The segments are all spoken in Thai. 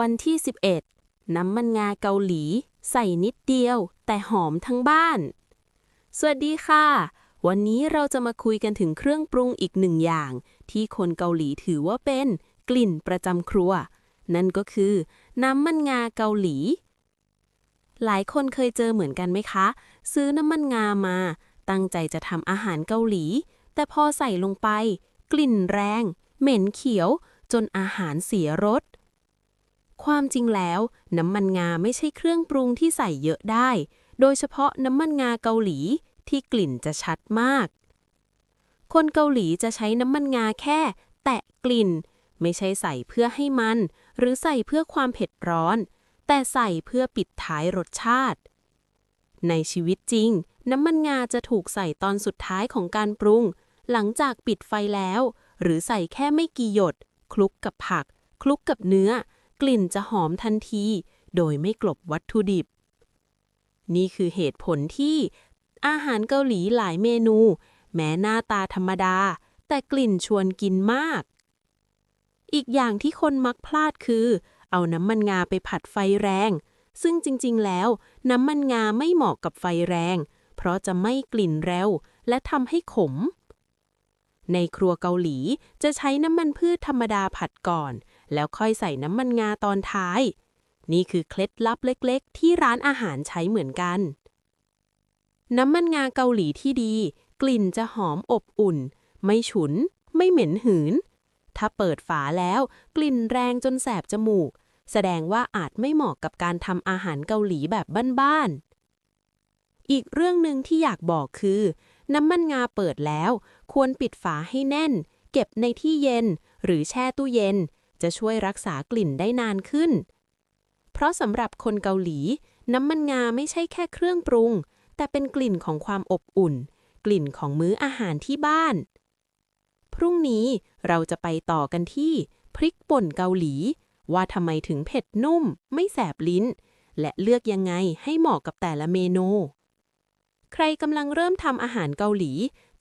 วันที่ 11 น้ำมันงาเกาหลี ใส่นิดเดียว แต่หอมทั้งบ้าน สวัสดีค่ะ วันนี้เราจะมาคุยกันถึงเครื่องปรุงอีกหนึ่งอย่าง ที่คนเกาหลีถือว่าเป็นกลิ่นประจำครัว นั่นก็คือ น้ำมันงาเกาหลี หลายคนเคยเจอเหมือนกันไหมคะ ซื้อน้ำมันงามา ตั้งใจจะทำอาหารเกาหลี แต่พอใส่ลงไป กลิ่นแรง เหม็นเขียว จนอาหารเสียรส ความจริงแล้ว น้ำมันงาไม่ใช่เครื่องปรุงที่ใส่เยอะได้ โดยเฉพาะน้ำมันงาเกาหลีที่กลิ่นจะชัดมาก คนเกาหลีจะใช้น้ำมันงาแค่ แตะกลิ่น ไม่ใช่ใส่เพื่อให้มัน หรือใส่เพื่อความเผ็ดร้อน แต่ใส่เพื่อปิดท้ายรสชาติ ในชีวิตจริง น้ำมันงาจะถูกใส่ตอนสุดท้ายของการปรุง หลังจากปิดไฟแล้ว หรือใส่แค่ไม่กี่หยด คลุกกับผัก คลุกกับเนื้อ กลิ่นจะหอมทันที โดยไม่กลบวัตถุดิบ นี่คือเหตุผลที่อาหารเกาหลีหลายเมนู แม้หน้าตาธรรมดา แต่กลิ่นชวนกินมาก อีกอย่างที่คนมักพลาดคือ เอาน้ำมันงาไปผัดไฟแรง ซึ่งจริงๆ แล้ว น้ำมันงาไม่เหมาะกับไฟแรง เพราะจะไม่กลิ่นเร็ว และทำให้ขม ในครัวเกาหลีจะใช้น้ำมันพืชธรรมดาผัดก่อน แล้วค่อยใส่น้ำมันงาตอนท้าย นี่คือเคล็ดลับเล็กๆ ที่ร้านอาหารใช้เหมือนกัน น้ำมันงาเกาหลีที่ดี กลิ่นจะหอมอบอุ่น ไม่ฉุน ไม่เหม็นหืน ถ้าเปิดฝาแล้ว กลิ่นแรงจนแสบจมูก แสดงว่าอาจไม่เหมาะกับการทำอาหารเกาหลีแบบบ้านๆอีกเรื่องหนึ่งที่อยากบอกคือ น้ำมันงาเปิดแล้ว ควรปิดฝาให้แน่น เก็บในที่เย็น หรือแช่ตู้เย็น จะช่วยรักษากลิ่นได้นานขึ้น เพราะสำหรับคนเกาหลี น้ำมันงาไม่ใช่แค่เครื่องปรุง แต่เป็นกลิ่นของความอบอุ่น กลิ่นของมื้ออาหารที่บ้าน พรุ่งนี้เราจะไปต่อกันที่ พริกป่นเกาหลี ว่าทำไมถึงเผ็ดนุ่ม ไม่แสบลิ้น และเลือกยังไงให้เหมาะกับแต่ละเมนู ใครกำลังเริ่มทำอาหารเกาหลี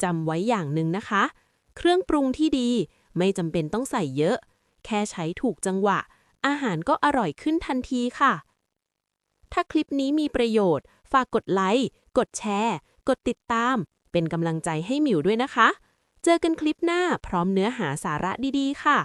จำไว้อย่างหนึ่งนะคะ เครื่องปรุงที่ดีไม่จำเป็นต้องใส่เยอะ แค่ใช้ถูกจังหวะ อาหารก็อร่อยขึ้นทันทีค่ะ ถ้าคลิปนี้มีประโยชน์ ฝากกดไลค์ กดแชร์ กดติดตาม เป็นกำลังใจให้หมิวด้วยนะคะ เจอกันคลิปหน้าพร้อมเนื้อหาสาระดีๆ ค่ะ